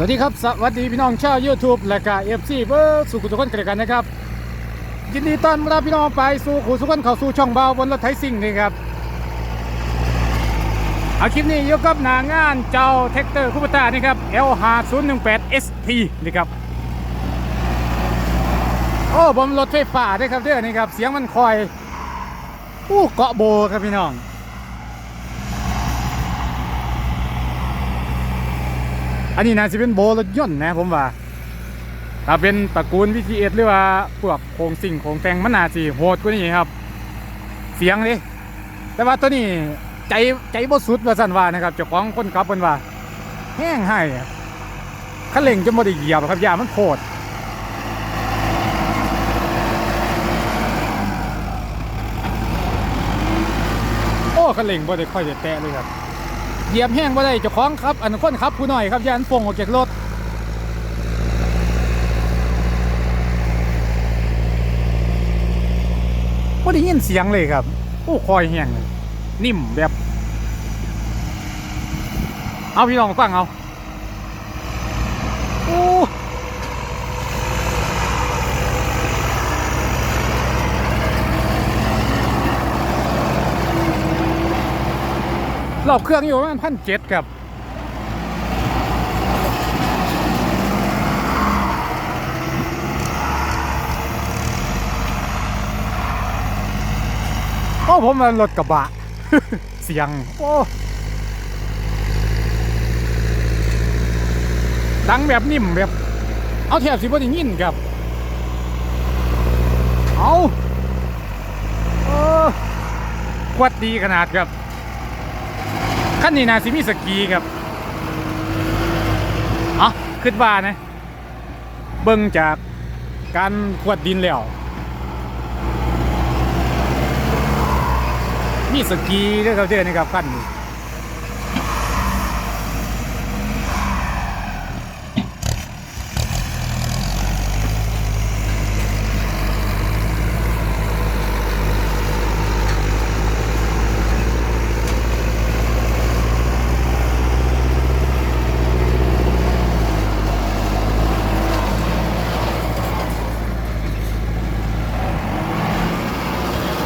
สวัสดีครับ สวัสดีพี่น้องชาว YouTube และก็เอฟซีเบอร์สุขุทุกคนกันนะครับ ยินดีต้อนรับพี่น้องไปสู่ขุสุขคนเข้าสู่ช่องเบาบนรถไถซิ่งนี่ครับเอาคลิปนี้ยกกับหนางานเจ้าแท็กเตอร์คูปต้านี่ครับ L5018 ST นี่ครับ โอ้บอมรถไฟฟ้าเด้วยครับเด้อนี่ครับ เสียงมันคอย อู้เกาะโบครับพี่น้อง อันนี้น่าจะเป็นโบรถยนต์นะผมว่า ถ้าเป็นตระกูล VTS หรือว่าพวกโครงสิ่งโครงแตงมันน่าสิโหดกว่านี้ครับ เสียงเลยแต่ว่าตัวนี้ใจใจบสุดว่าสันว่านะครับเจ้าของคนขับเพิ่นว่าแห้งให้อะคันเร่งจนบ่ได้เหยียบครับยามันโคตรโอ้คันเร่งบ่ได้ค่อยได้แตะเลยครับ เหยียบแห้งบ่ได้เจ้าของครับ อันคนครับผู้หน่อยครับยานฟงออกจากรถบ่ได้ยินเสียงเลยครับ โอ้คอยแห้งนิ่มแบบ เอาพี่น้องฟังเอาโอ้ รอบเครื่องอยู่ประมาณพันเจ็ดครับโอ้ผมมารถกระบะ เสียง โอ้ดังแบบนิ่มแบบ เอาแถบสิบ่ได้ยินครับ เอาเออควดดีขนาดครับ ขั้นนี้นาสิมีสกีครับเอ๋อขึ้นว่านะ เบิ่งจากการขวดดินแล้ว มีสกีด้วยครับเจ้านี่ครับขั้นนี้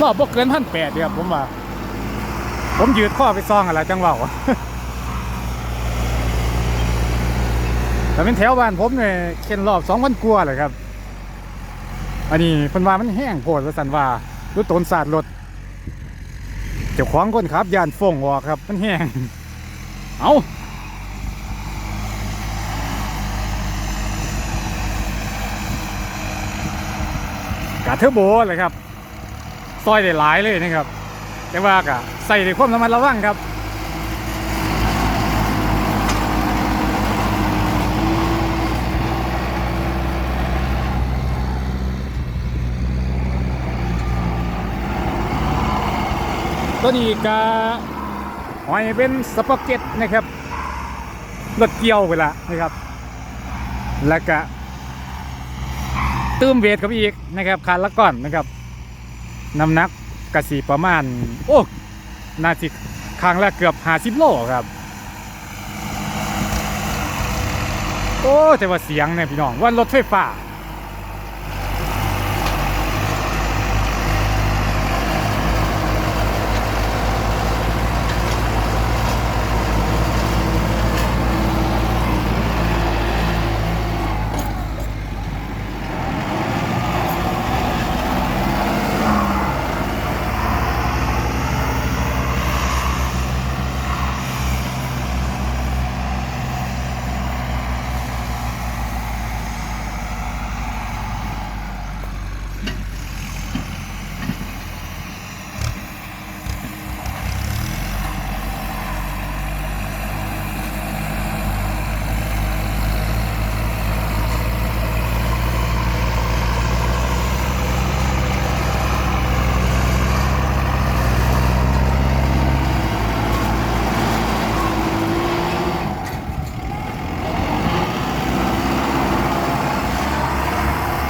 รอบบ่เกินพันแปดเดีครับผมว่า ผมยืดข้อไปซองอะไรจังหวะแต่เป็นแถวบ้านผมเนี่ยเข็นรอบสองพันกว่าเลยครับ อันนี้เพิ่นว่ามันแห้งโพดว่าสันว่าดูต้นสาดรถเจ้าของคนขับยานฟงออกครับ มันแห้ง เอากาเทอร์โบเลยครับ ซอยได้หลายเลยนะครับ แต่ว่ากะใส่ในความระมัดระวังครับตัวนี้กะหอยเป็นสปอเก็ตนะครับรถเกี่ยวไปละนะครับ แล้วก็ตื้มเวทกับอีกนะครับคันละก่อนนะครับ น้ำหนักกระสีประมาณ โอ้น่าจิครั้งละเกือบห้าสิบโลครับ โอ้แต่ว่าเสียงเนี่ยพี่น้องว่ารถไฟฟ้า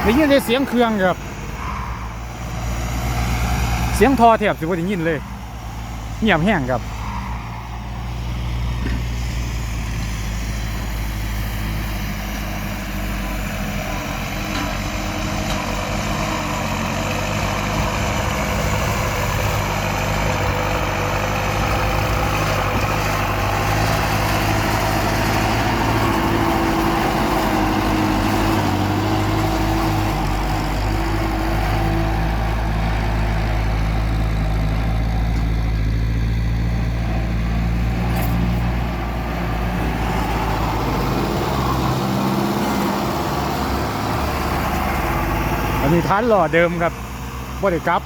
ได้ยินได้เสียงเครื่องครับ เสียงทอแทบสิว่าได้ยินเลยเงียบแห้งครับ นี้ฐานหล่อเดิมครับบ่ได้กลับ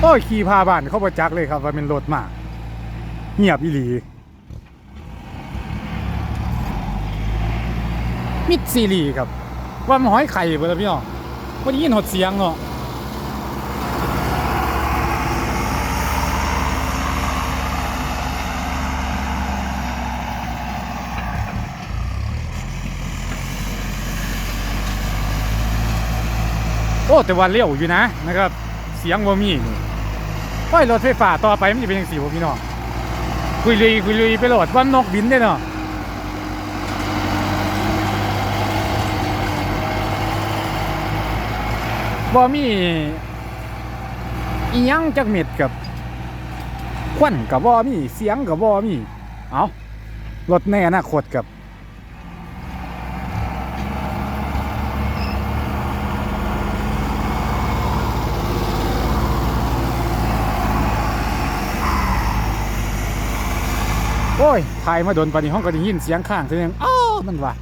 โอ้ยขี่พาบ้านเข้าประจักเลยครับว่าเป็นรถมาก เงียบอีหลี มิดซีรีส์ครับ ว่ามันหอยไข่ไปล้วพี่น้องวันนี้ยินหดเสียงเนาะโอ้แต่ว่าเลี้ยวอยู่นะนะครับ เสียงว่ามีนี่โอ้ยรถไฟฟ้าต่อไปมันจะเป็นยังสี่พี่น้องคุยลุยคุยลุยไปโหลดว่านกบินได้เนาะ บ่มีอียังจักเม็ดกับควันกับบ่มีเสียงกับบ่มีเอารถในอนาคตกับโอ้ยถ่ายมาโดนปานนี้ห้องก็ได้ยินเสียงข้างเสียงอ้าวมันว่า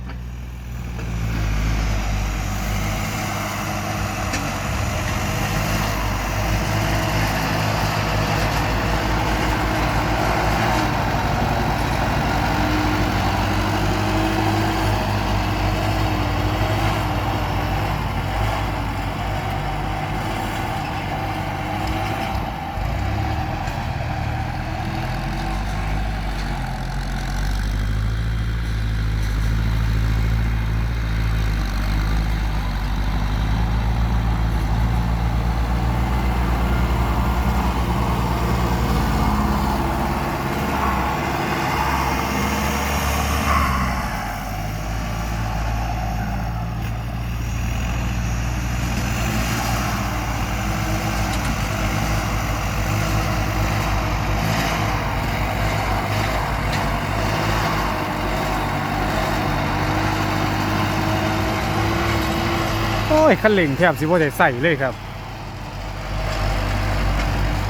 ยคันเร่งแทบสิบ่ได้ใส่เลยครับ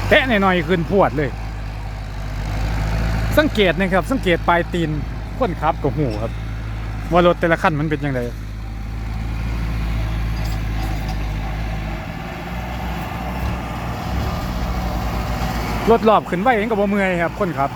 แตะหน่อยๆขึ้นพวดเลย สังเกตนะครับ สังเกตปลายตีนคนขับกับหูครับ ว่ารถแต่ละคันมันเป็นยังไงรถรอบขึ้นไว้เองกับบ่เมื่อยครับคนขับ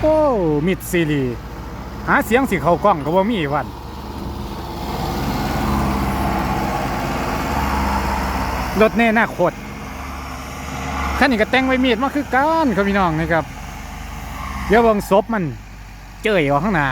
โอ้มิดซีรีหาเสียงสิเขากล้องก็บ่มีวันรถเน่หน้าโคตรท่านนี่ก็แต่งไว้มีดมาคือกันครับพี่น้องนะครับเดี๋ยวเบิ่งศพมันเจยออกข้างหน้า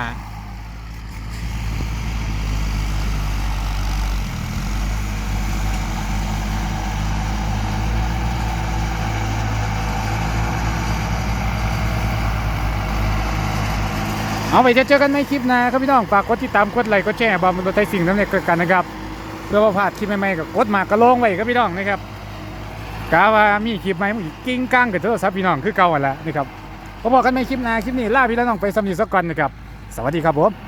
เอาไปจะเจอกันในคลิปหน้าครับพี่น้องฝากกดติดตามกดไลค์กดแชร์บอมบนตัวไทยสิ่งนั้นเนี่ยเกิดกันนะครับเพื่อว่าพลาดคลิปใหม่ๆกับกดมากระโลงไว้ครับพี่น้องนะครับกาว่ามีคลิปใหม่กิ้งก้างกับโทรศัพท์พี่น้องคือเก่าหั่นแล้วนะครับพบกันในคลิปหน้าคลิปนี้ลาพี่น้องไปสำนีสักก่อนนะครับสวัสดีครับผม